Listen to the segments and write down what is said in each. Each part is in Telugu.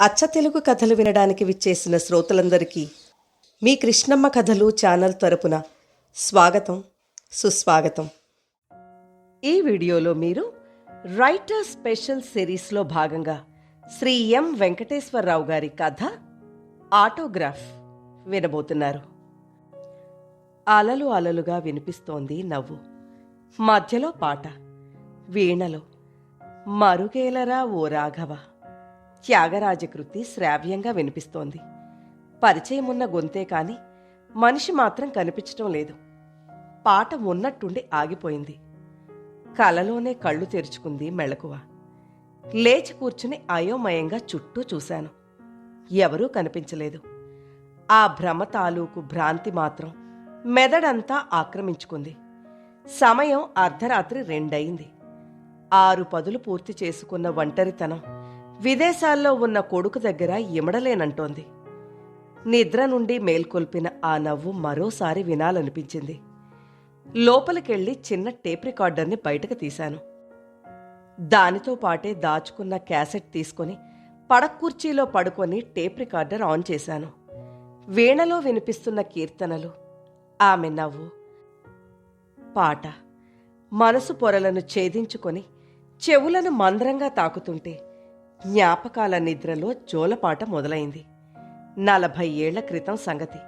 అచ్చ తెలుగు కథలు వినడానికి విచ్చేసిన శ్రోతలందరికీ మీ కృష్ణమ్మ కథలు ఛానల్ తరపున స్వాగతం సుస్వాగతం. ఈ వీడియోలో మీరు రైటర్ స్పెషల్ సిరీస్లో భాగంగా శ్రీ ఎం వెంకటేశ్వరరావు గారి కథ ఆటోగ్రాఫ్ వినబోతున్నారు. అలలు అలలుగా వినిపిస్తోంది నవ్వు. మధ్యలో పాట వీణలో మరుగేలరా ఓ రాఘవ. త్యాగరాజకృతి శ్రావ్యంగా వినిపిస్తోంది. పరిచయమున్న గొంతే కాని మనిషి మాత్రం కనిపించటం లేదు. పాట ఉన్నట్టుండి ఆగిపోయింది. కలలోనే కళ్ళు తెరుచుకుంది మెళకువ. లేచి కూర్చుని అయోమయంగా చుట్టూ చూశాను. ఎవరూ కనిపించలేదు. ఆ భ్రమ తాలూకు భ్రాంతి మాత్రం మెదడంతా ఆక్రమించుకుంది. సమయం అర్ధరాత్రి రెండయింది. ఆరు పదులు పూర్తి చేసుకున్న ఒంటరితనం విదేశాల్లో ఉన్న కొడుకు దగ్గర ఇమడలేనంటోంది. నిద్ర నుండి మేల్కొల్పిన ఆ నవ్వు మరోసారి వినాలనిపించింది. లోపలికెళ్ళి చిన్న టేప్ రికార్డర్ని బయటకు తీశాను. దానితో పాటే దాచుకున్న క్యాసెట్ తీసుకొని పడకుర్చీలో పడుకొని టేప్ రికార్డర్ ఆన్ చేశాను. వీణలో వినిపిస్తున్న కీర్తనలు ఆమె నవ్వు పాట మనసు పొరలను ఛేదించుకొని చెవులను మంద్రంగా తాకుతుంటే జ్ఞాపకాల నిద్రలో జోలపాట మొదలైంది. నలభై ఏళ్ళ క్రితం సంగతి.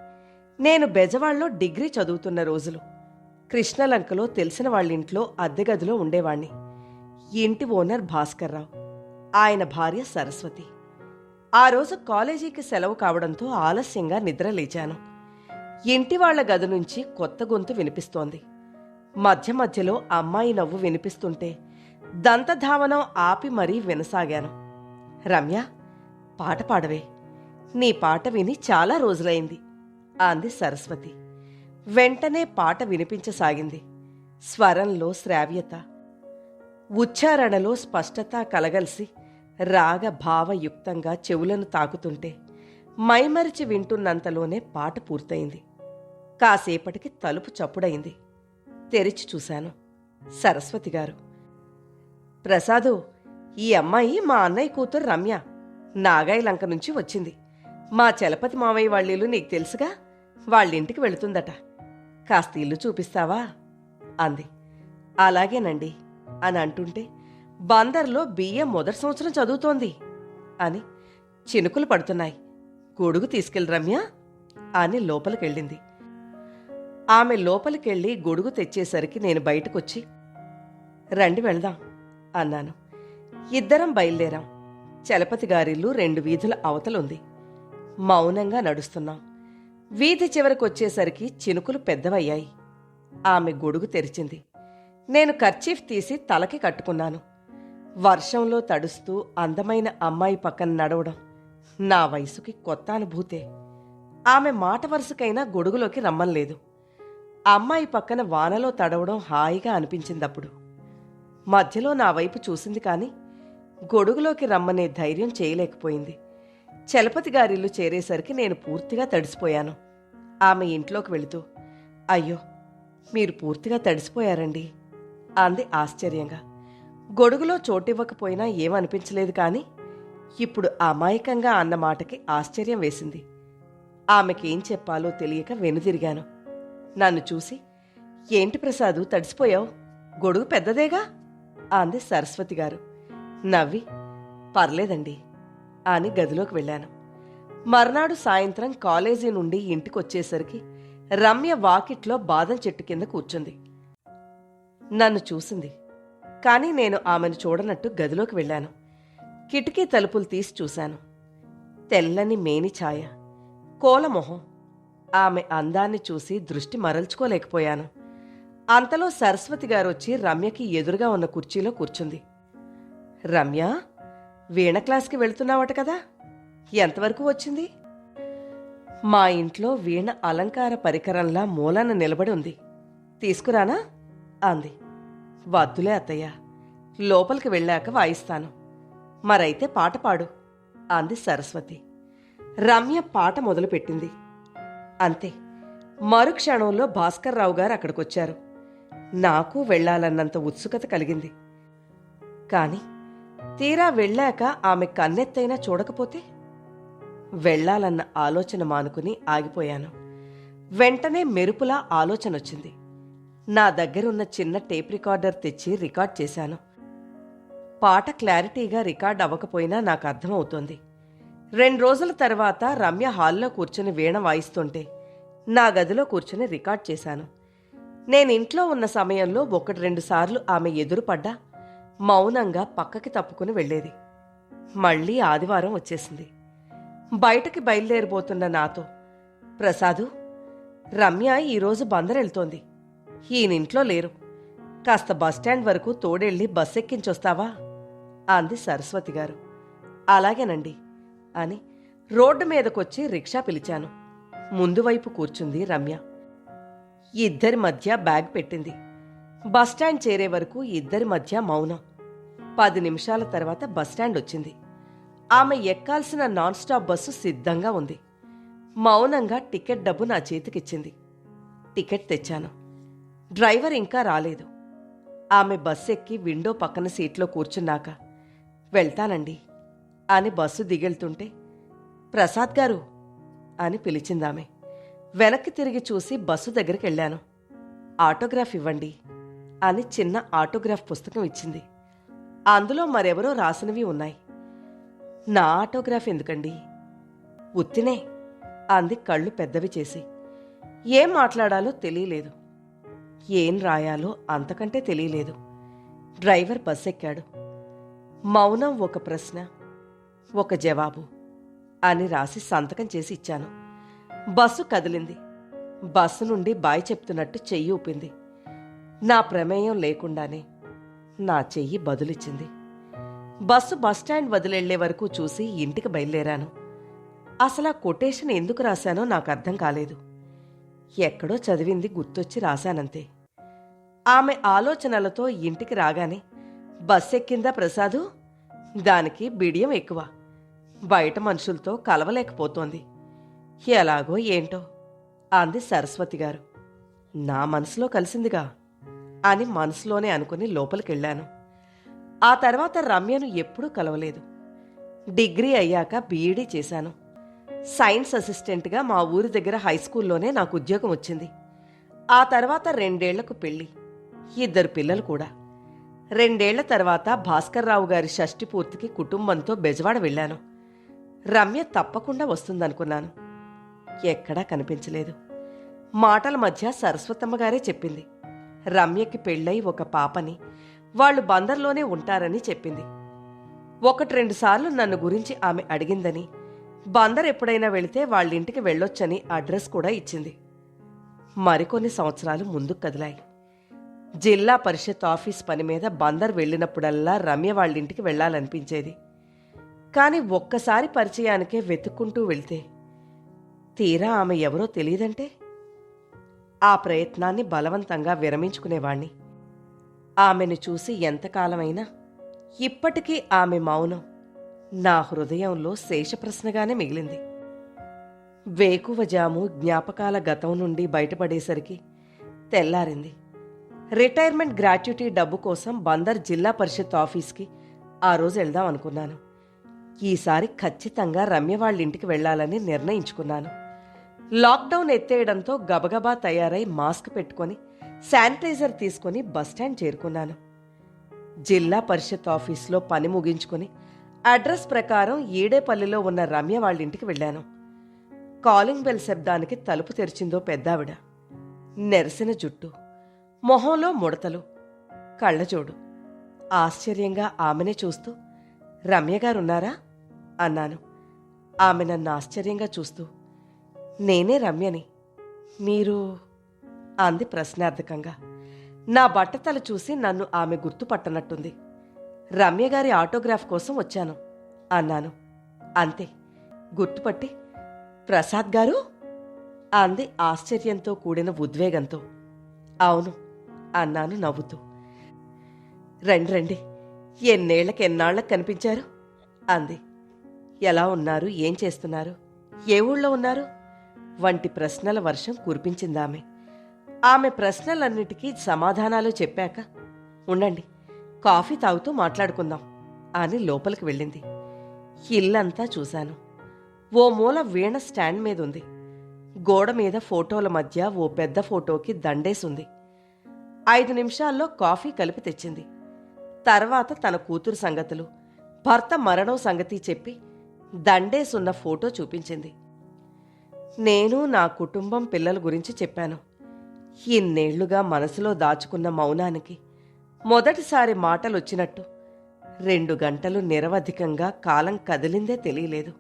నేను బెజవాడలో డిగ్రీ చదువుతున్న రోజులు. కృష్ణలంకలో తెలిసిన వాళ్ళింట్లో అద్దెగదిలో ఉండేవాణ్ణి. ఇంటి ఓనర్ భాస్కర్రావు. ఆయన భార్య సరస్వతి. ఆ రోజు కాలేజీకి సెలవు కావడంతో ఆలస్యంగా నిద్ర లేచాను ఇంటి వాళ్ళ గది నుంచి కొత్త గొంతు వినిపిస్తోంది. మధ్య మధ్యలో అమ్మాయి నవ్వు వినిపిస్తుంటే దంతధావనం ఆపి మరీ వినసాగాను. రమ్య పాట పాడవే. నీ పాట విని చాలా రోజులైంది అంది సరస్వతి. వెంటనే పాట వినిపించసాగింది. స్వరంలో శ్రావ్యత. ఉచ్చారణలో స్పష్టత కలగలిసి రాగ భావయుక్తంగా చెవులను తాకుతుంటే మైమరిచి వింటున్నంతలోనే పాట పూర్తయింది. కాసేపటికి తలుపు చప్పుడైంది తెరిచి చూశాను సరస్వతి గారు. ప్రసాదు ఈ అమ్మాయి మా అన్నయ్య కూతురు రమ్య. నాగాయి లంక నుంచి వచ్చింది. మా చలపతి మావయ్య వాళ్ళిల్లు నీకు తెలుసుగా? వాళ్ళింటికి వెళుతుందట. కాస్త ఇల్లు చూపిస్తావా? అంది. అలాగేనండి అని అంటుంటే బందర్లో బియ్యం మొదటి సంవత్సరం చదువుతోంది అని. చినుకులు పడుతున్నాయి. గొడుగు తీసుకెళ్ళి రమ్య అని లోపలికెళ్ళింది. ఆమె లోపలికెళ్ళి గొడుగు తెచ్చేసరికి నేను బయటకొచ్చి రండి వెళదాం అన్నాను. ఇద్దరం బయలుదేరాం. చలపతి గారిల్లు రెండు వీధుల అవతలుంది. మౌనంగా నడుస్తున్నాం. వీధి చివరకొచ్చేసరికి చినుకులు పెద్దవయ్యాయి. ఆమె గొడుగు తెరిచింది. నేను కర్చీఫ్ తీసి తలకి కట్టుకున్నాను. వర్షంలో తడుస్తూ అందమైన అమ్మాయి పక్కన నడవడం నా వయసుకి కొత్త అనుభూతే ఆమె మాట వరుసకైనా గొడుగులోకి రమ్మంలేదు. అమ్మాయి పక్కన వానలో తడవడం హాయిగా అనిపించిందప్పుడు. మధ్యలో నా వైపు చూసింది కానీ గొడుగులోకి రమ్మనే ధైర్యం చేయలేకపోయింది. చలపతి గారిల్లు చేరేసరికి నేను పూర్తిగా తడిసిపోయాను. ఆమె ఇంట్లోకి వెళుతూ అయ్యో మీరు పూర్తిగా తడిసిపోయారండి అంది ఆశ్చర్యంగా. గొడుగులో చోటివ్వకపోయినా ఏమనిపించలేదు కానీ ఇప్పుడు అమాయకంగా అన్న మాటకి ఆశ్చర్యం వేసింది. ఆమెకేం చెప్పాలో తెలియక వెనుదిరిగాను. నన్ను చూసి ఏంటి ప్రసాదు తడిసిపోయావు? గొడుగు పెద్దదేగా? అంది సరస్వతి గారు. నవ్వి పర్లేదండి అని గదిలోకి వెళ్ళాను. మర్నాడు సాయంత్రం కాలేజీ నుండి ఇంటికొచ్చేసరికి రమ్య వాకిట్లో బాదం చెట్టు కింద కూర్చుంది. నన్ను చూసింది. కానీ నేను ఆమెను చూడనట్టు గదిలోకి వెళ్ళాను. కిటికీ తలుపులు తీసి చూశాను. తెల్లని మేని ఛాయ కోలమొహం ఆమె అందాన్ని చూసి దృష్టి మరల్చుకోలేకపోయాను. అంతలో సరస్వతి గారు వచ్చి రమ్యకి ఎదురుగా ఉన్న కుర్చీలో కూర్చుంది. రమ్య వీణ క్లాస్కి వెళ్తున్నావట కదా? ఎంతవరకు వచ్చింది? మా ఇంట్లో వీణ అలంకార పరికరంలా మూలాన నిలబడి ఉంది. తీసుకురానా? అంది. వద్దులే అత్తయ్య లోపలికి వెళ్ళాక వాయిస్తాను. మరైతే పాట పాడు అంది సరస్వతి. రమ్య పాట మొదలుపెట్టింది. అంతే మరుక్షణంలో భాస్కర్రావు గారు అక్కడికొచ్చారు. నాకు వెళ్ళాలన్నంత ఉత్సుకత కలిగింది. కానీ తీరా వెళ్ళాక ఆమె కన్నెత్తైనా చూడకపోతే? వెళ్ళాలన్న ఆలోచన మానుకుని ఆగిపోయాను. వెంటనే మెరుపులా ఆలోచన వచ్చింది నా దగ్గరున్న చిన్న టేప్ రికార్డర్ తెచ్చి రికార్డ్ చేశాను. పాట క్లారిటీగా రికార్డ్ అవ్వకపోయినా నాకు అర్థమవుతోంది. రెండు రోజుల తర్వాత రమ్య హాల్లో కూర్చుని వీణ వాయిస్తుంటే నా గదిలో కూర్చుని రికార్డ్ చేశాను. నేను ఇంట్లో ఉన్న సమయంలో ఒకటి రెండు సార్లు ఆమె ఎదురుపడ్డా మౌనంగా పక్కకి తప్పుకుని వెళ్ళేది. మళ్ళీ ఆదివారం వచ్చేసింది. బయటకి బయలుదేరిపోతున్న నాతో ప్రసాదు రమ్య ఈరోజు బందరెళ్తోంది. ఈయనింట్లో లేరు. కాస్త బస్టాండ్ వరకు తోడెళ్ళి బస్ ఎక్కించొస్తావా? అంది సరస్వతి గారు. అలాగేనండి అని రోడ్డు మీదకొచ్చి రిక్షా పిలిచాను. ముందు వైపు కూర్చుంది రమ్య. ఇద్దరి మధ్య బ్యాగ్ పెట్టింది. బస్టాండ్ చేరే వరకు ఇద్దరి మధ్య మౌనం. పది నిమిషాల తర్వాత బస్టాండ్ వచ్చింది. ఆమె ఎక్కాల్సిన నాన్ స్టాప్ బస్సు సిద్ధంగా ఉంది. మౌనంగా టికెట్ డబ్బు నా చేతికిచ్చింది. టికెట్ తెచ్చాను. డ్రైవర్ ఇంకా రాలేదు. ఆమె బస్సు ఎక్కి విండో పక్కన సీట్లో కూర్చున్నాక వెళ్తానండి అని బస్సు దిగెళ్తుంటే ప్రసాద్ గారు అని పిలిచిందామె. వెనక్కి తిరిగి చూసి బస్సు దగ్గరికి వెళ్ళాను. ఆటోగ్రాఫ్ ఇవ్వండి అని చిన్న ఆటోగ్రాఫ్ పుస్తకం ఇచ్చింది. అందులో మరెవరో రాసినవి ఉన్నాయి. నా ఆటోగ్రాఫ్ ఎందుకండి? ఉత్తినే అంది కళ్ళు పెద్దవి చేసి. ఏం మాట్లాడాలో తెలియలేదు. ఏం రాయాలో అంతకంటే తెలియలేదు. డ్రైవర్ బస్ ఎక్కాడు మౌనం ఒక ప్రశ్న ఒక జవాబు అని రాసి సంతకం చేసి ఇచ్చాను. బస్సు కదిలింది. బస్సు నుండి బాయ్ చెప్తున్నట్టు చెయ్యి ఊపింది. నా ప్రమేయం లేకుండానే నా చెయ్యి బదులిచ్చింది. బస్సు బస్టాండ్ వదిలెళ్ళే వరకు చూసి ఇంటికి బయలుదేరాను. అసలు ఆ కొటేషన్ ఎందుకు రాశానో నాకు అర్థం కాలేదు. ఎక్కడో చదివింది గుర్తొచ్చి రాశానంతే. ఆమె ఆలోచనలతో ఇంటికి రాగానే బస్ ఎక్కిందా ప్రసాదు? దానికి బిడియం ఎక్కువ. బయట మనుషులతో కలవలేకపోతోంది. ఎలాగో ఏంటో? అంది సరస్వతి గారు. నా మనసులో కలిసిందిగా. అని మనసులోనే అనుకుని లోపలికెళ్ళాను. ఆ తర్వాత రమ్యను ఎప్పుడూ కలవలేదు. డిగ్రీ అయ్యాక బీఈడీ చేశాను. సైన్స్ అసిస్టెంట్గా మా ఊరి దగ్గర హై స్కూల్లోనే నాకు ఉద్యోగం వచ్చింది. ఆ తర్వాత రెండేళ్ళకు పెళ్ళి. ఇద్దరు పిల్లలు కూడా. రెండేళ్ళ తర్వాత భాస్కర్రావు గారి షష్టి పూర్తికి కుటుంబంతో బెజవాడ వెళ్ళాను. రమ్య తప్పకుండా వస్తుందనుకున్నాను. ఎక్కడా కనిపించలేదు. మాటల మధ్య సరస్వతమ్మ గారే చెప్పింది. రమ్యకి పెళ్ళై ఒక పాపని వాళ్ళు బందర్లోనే ఉంటారని చెప్పింది. ఒకటి రెండు సార్లు నన్ను గురించి ఆమె అడిగిందని బందర్ ఎప్పుడైనా వెళితే వాళ్ళింటికి వెళ్ళొచ్చని అడ్రస్ కూడా ఇచ్చింది. మరికొన్ని సంవత్సరాలు ముందుకు కదిలాయి. జిల్లా పరిషత్ ఆఫీస్ పని మీద బందర్ వెళ్ళినప్పుడల్లా రమ్య వాళ్ళింటికి వెళ్ళాలనిపించేది. కానీ ఒక్కసారి పరిచయానికే వెతుక్కుంటూ వెళ్తే తీరా ఆమె ఎవరో తెలియదంటే? ఆ ప్రయత్నాన్ని బలవంతంగా విరమించుకునేవాణ్ణి. ఆమెను చూసి ఎంతకాలమైనా ఇప్పటికీ ఆమె మౌనం నా హృదయంలో శేషప్రశ్నగానే మిగిలింది. వేకువజాము జ్ఞాపకాల గతం నుండి బయటపడేసరికి తెల్లారింది. రిటైర్మెంట్ గ్రాట్యుటీ డబ్బు కోసం బందర్ జిల్లా పరిషత్ ఆఫీస్కి ఆ రోజు వెళ్దాం అనుకున్నాను. ఈసారి ఖచ్చితంగా రమ్య వాళ్ళ ఇంటికి వెళ్ళాలని నిర్ణయించుకున్నాను. లాక్డౌన్ ఎత్తేయడంతో గబగబా తయారై మాస్క్ పెట్టుకొని శానిటైజర్ తీసుకొని బస్టాండ్ చేరుకున్నాను. జిల్లా పరిషత్ ఆఫీస్లో పని ముగించుకొని అడ్రస్ ప్రకారం ఏడేపల్లిలో ఉన్న రమ్య వాళ్ళ ఇంటికి వెళ్ళాను. కాలింగ్ బెల్ శబ్దానికి తలుపు తెరిచిందో పెద్దావిడ. నెరసిన జుట్టు. మొహంలో ముడతలు. కళ్ళజోడు. ఆశ్చర్యంగా ఆమెనే చూస్తూ రమ్య గారున్నారా? అన్నాను. ఆమె నన్ను ఆశ్చర్యంగా చూస్తూ నేనే రమ్యని. మీరు అంది ప్రశ్నార్థకంగా. నా బట్టతల చూసి నన్ను ఆమె గుర్తుపట్టనట్టుంది రమ్య గారి ఆటోగ్రాఫ్ కోసం వచ్చాను అన్నాను. అంతే గుర్తుపట్టి. ప్రసాద్ గారు? అంది ఆశ్చర్యంతో కూడిన ఉద్వేగంతో. అవును అన్నాను నవ్వుతూ. రండి రండి. ఎన్నేళ్ళకి ఎన్నాళ్ళకు కనిపించారు? అంది. ఎలా ఉన్నారు? ఏం చేస్తున్నారు? ఏ ఊళ్ళో ఉన్నారు? వంటి ప్రశ్నల వర్షం కురిపించిందామె. ఆమె ప్రశ్నలన్నిటికీ సమాధానాలు చెప్పాక ఉండండి కాఫీ తాగుతూ మాట్లాడుకుందాం అని లోపలికి వెళ్ళింది. ఇల్లంతా చూశాను. ఓ మూల వీణ స్టాండ్ మీద ఉంది గోడ మీద ఫోటోల మధ్య ఓ పెద్ద ఫోటోకి దండేసుంది. ఐదు నిమిషాల్లో కాఫీ కలిపి తెచ్చింది. తర్వాత తన కూతురు సంగతులు భర్త మరణం సంగతి చెప్పి దండేసున్న ఫోటో చూపించింది. నేను నా కుటుంబం పిల్లల గురించి చెప్పాను. ఇన్నేళ్ళుగా మనసులో దాచుకున్న మౌనానికి మొదటిసారి మాటలొచ్చినట్టు రెండు గంటలు నిరవధికంగా కాలం కదిలిందే తెలియలేదు.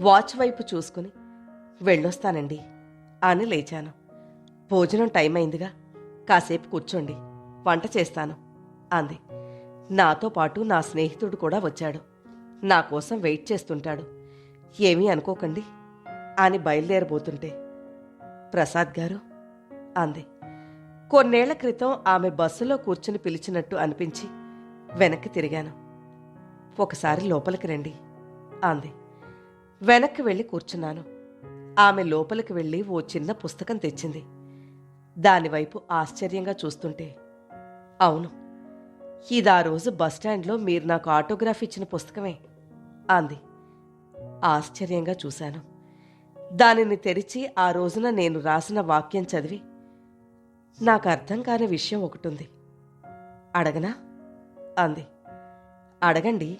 వాచ్ వైపు చూసుకుని వెళ్ళొస్తానండి అని లేచాను. భోజనం టైం అయిందిగా కాసేపు కూర్చోండి వంట చేస్తాను అంది. నాతో పాటు నా స్నేహితుడు కూడా వచ్చాడు. నా కోసం వెయిట్ చేస్తుంటాడు. ఏమీ అనుకోకండి. అని బయలుదేరబోతుంటే ప్రసాద్ గారు అంది. కొన్నేళ్ళ క్రితం ఆమె బస్సులో కూర్చుని పిలిచినట్టు అనిపించి వెనక్కి తిరిగాను. ఒకసారి లోపలికి రండి అంది. వెనక్కి వెళ్ళి కూర్చున్నాను. ఆమె లోపలికి వెళ్ళి ఓ చిన్న పుస్తకం తెచ్చింది. దానివైపు ఆశ్చర్యంగా చూస్తుంటే అవును ఇది ఆ రోజు బస్టాండ్లో మీరు నాకు ఆటోగ్రాఫ్ ఇచ్చిన పుస్తకమే అంది. ఆశ్చర్యంగా చూశాను. దానిని తెరిచి ఆ రోజున నేను రాసిన వాక్యం చదివి నాకు అర్థం కాని విషయం ఒకటుంది. అడగనా? అంది. అడగండి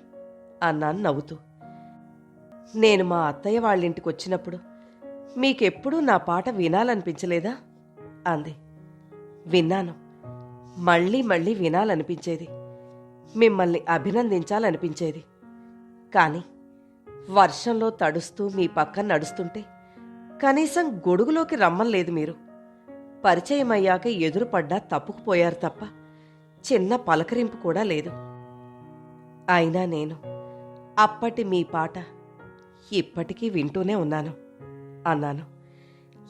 అన్నాను నవ్వుతూ. నేను మా అత్తయ్య వాళ్ళింటికి వచ్చినప్పుడు మీకెప్పుడూ నా పాట వినాలనిపించలేదా? అంది. విన్నాను. మళ్ళీ మళ్ళీ వినాలనిపించేది. మిమ్మల్ని అభినందించాలనిపించేది. కానీ వర్షంలో తడుస్తూ మీ పక్కన నడుస్తుంటే కనీసం గొడుగులోకి రమ్మలేదు మీరు. పరిచయం అయ్యాక ఎదురుపడ్డా తప్పుకుపోయారు తప్ప చిన్న పలకరింపు కూడా లేదు. అయినా నేను అప్పటి మీ పాట ఇప్పటికీ వింటూనే ఉన్నాను అన్నాను.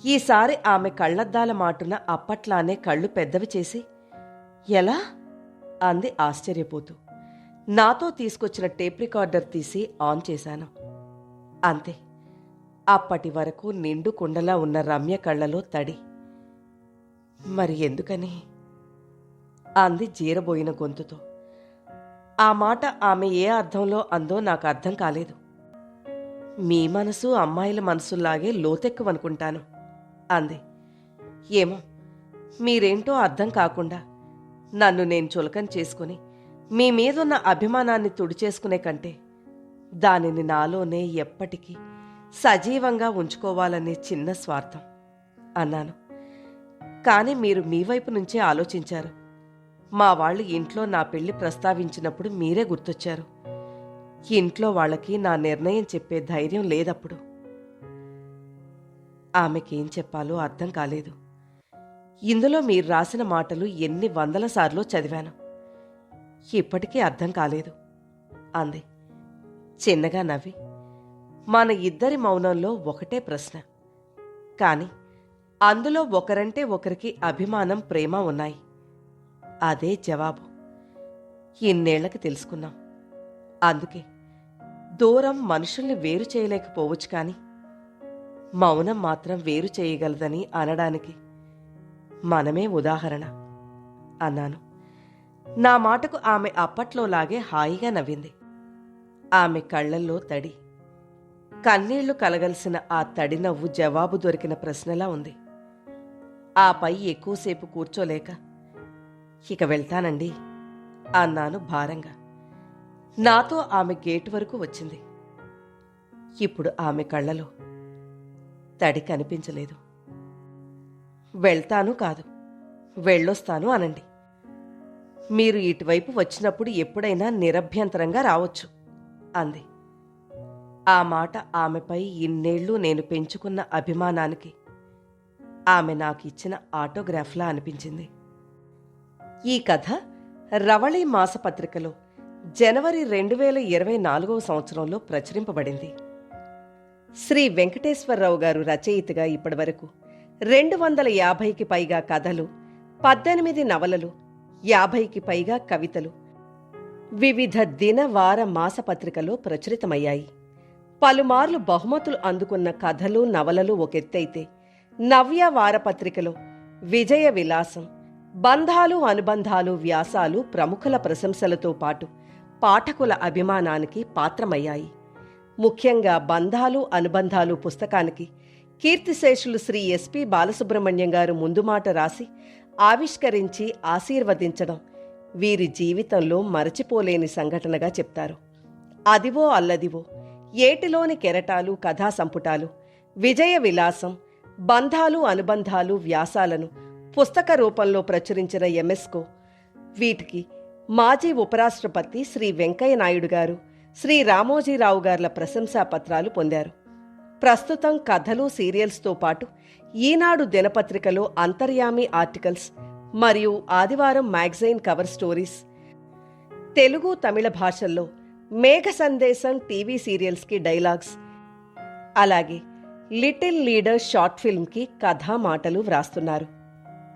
ఈసారి ఆమె కళ్ళద్దాల మాటున అప్పట్లానే కళ్ళు పెద్దవి చేసి ఎలా? అంది ఆశ్చర్యపోతూ. నాతో తీసుకొచ్చిన టేప్ రికార్డర్ తీసి ఆన్ చేశాను. అంతే. అప్పటి వరకు నిండు కుండలా ఉన్న రమ్య కళ్ళలో తడి. మరి ఎందుకని? అంది జీరబోయిన గొంతుతో. ఆ మాట ఆమె ఏ అర్థంలో అందో నాకు అర్థం కాలేదు. మీ మనసు అమ్మాయిల మనసులాగే లోతెక్కువనుకుంటాను అంది. ఏమో మీరేంటో అర్థం కాకుండా నన్ను నేను చులకం చేసుకుని మీ మీదున్న అభిమానాన్ని తుడిచేసుకునే కంటే దానిని నాలోనే ఎప్పటికీ సజీవంగా ఉంచుకోవాలనే చిన్న స్వార్థం అన్నాను. కానీ మీరు మీ వైపు నుంచే ఆలోచించారు. మా వాళ్ళు ఇంట్లో నా పెళ్ళి ప్రస్తావించినప్పుడు మీరే గుర్తొచ్చారు. ఇంట్లో వాళ్ళకి నా నిర్ణయం చెప్పే ధైర్యం లేదప్పుడు. ఆమెకేం చెప్పాలో అర్థం కాలేదు. ఇందులో మీరు రాసిన మాటలు ఎన్ని వందల సార్లు చదివాను. ఇప్పటికీ అర్థం కాలేదు అంది. చిన్నగా నవ్వి. మన ఇద్దరి మౌనంలో ఒకటే ప్రశ్న. కాని అందులో ఒకరంటే ఒకరికి అభిమానం ప్రేమ ఉన్నాయి. అదే జవాబు. ఇన్నేళ్ళకి తెలుసుకున్నాం. అందుకే దూరం మనుషుల్ని వేరు చేయలేకపోవచ్చు కానీ మౌనం మాత్రం వేరు చేయగలదని అనడానికి మనమే ఉదాహరణ అన్నాను. నా మాటకు ఆమె అప్పట్లోలాగే హాయిగా నవ్వింది. ఆమె కళ్ళల్లో తడి. కన్నీళ్ళు కలగలిసిన ఆ తడి నవ్వు జవాబు దొరికిన ప్రశ్నలా ఉంది. ఆపై ఎక్కువసేపు కూర్చోలేక ఇక వెళ్తానండి అన్నాను భారంగా. నాతో ఆమె గేటు వరకు వచ్చింది. ఇప్పుడు ఆమె కళ్ళలో తడి కనిపించలేదు. వెళ్తాను కాదు వెళ్ళొస్తాను అనండి. మీరు ఇటువైపు వచ్చినప్పుడు ఎప్పుడైనా నిరభ్యంతరంగా రావచ్చు అంది. ఆ మాట ఆమెపై ఇన్నేళ్ళు నేను పెంచుకున్న అభిమానానికి ఆమె నాకు ఇచ్చిన ఆటోగ్రాఫ్లా అనిపించింది. ఈ కథ రవళి మాసపత్రికలో జనవరి రెండు వేల ఇరవై నాలుగవ సంవత్సరంలో ప్రచురింపబడింది. శ్రీ వెంకటేశ్వరరావు గారు రచయితగా ఇప్పటివరకు రెండు వందల యాభైకి పైగా కథలు పద్దెనిమిది నవలలు యాభైకి పైగా కవితలు వివిధ దిన వార మాసపత్రికలో ప్రచురితమయ్యాయి. పలుమార్లు బహుమతులు అందుకున్న కథలు నవలలు ఒకెత్తైతే నవ్య వారపత్రికలో విజయ విలాసం బంధాలు అనుబంధాలు వ్యాసాలు ప్రముఖుల ప్రశంసలతో పాటు పాఠకుల అభిమానానికి పాత్రమయ్యాయి. ముఖ్యంగా బంధాలు అనుబంధాలు పుస్తకానికి కీర్తిశేషులు శ్రీ ఎస్పి బాలసుబ్రహ్మణ్యం గారు ముందు మాట రాసి ఆవిష్కరించి ఆశీర్వదించడం వీరి జీవితంలో మరచిపోలేని సంఘటనగా చెప్తారు. అదివో అల్లదివో ఏటిలోని కెరటాలు కథా సంపుటాలు విజయ విలాసం బంధాలు అనుబంధాలు వ్యాసాలను పుస్తక రూపంలో ప్రచురించిన ఎంఎస్కో వీటికి మాజీ ఉపరాష్ట్రపతి శ్రీ వెంకయ్య నాయుడు గారు శ్రీ రామోజీరావు గార్ల ప్రశంసా పత్రాలు పొందారు. ప్రస్తుతం కథలు సీరియల్స్తో పాటు ఈనాడు దినపత్రికలో అంతర్యామి ఆర్టికల్స్ మరియు ఆదివారం magazine cover stories Telugu Tamil భాషల్లో మేఘ సందేశం టీవీ సీరియల్స్కి డైలాగ్స్. అలాగే లిటిల్ లీడర్ షార్ట్ ఫిల్మ్కి కథా మాటలు వ్రాస్తున్నారు.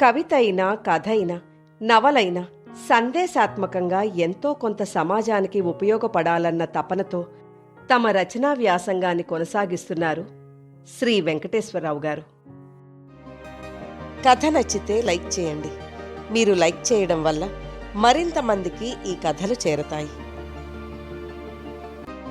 కవిత అయినా కథ అయినా నవలైనా సందేశాత్మకంగా ఎంతో కొంత సమాజానికి ఉపయోగపడాలన్న తపనతో తమ రచనా వ్యాసంగాన్ని కొనసాగిస్తున్నారు శ్రీ వెంకటేశ్వరరావు గారు. కథ నచ్చితే లైక్ చేయండి. మీరు లైక్ చేయడం వల్ల మరింత మందికి ఈ కథలు చేరతాయి.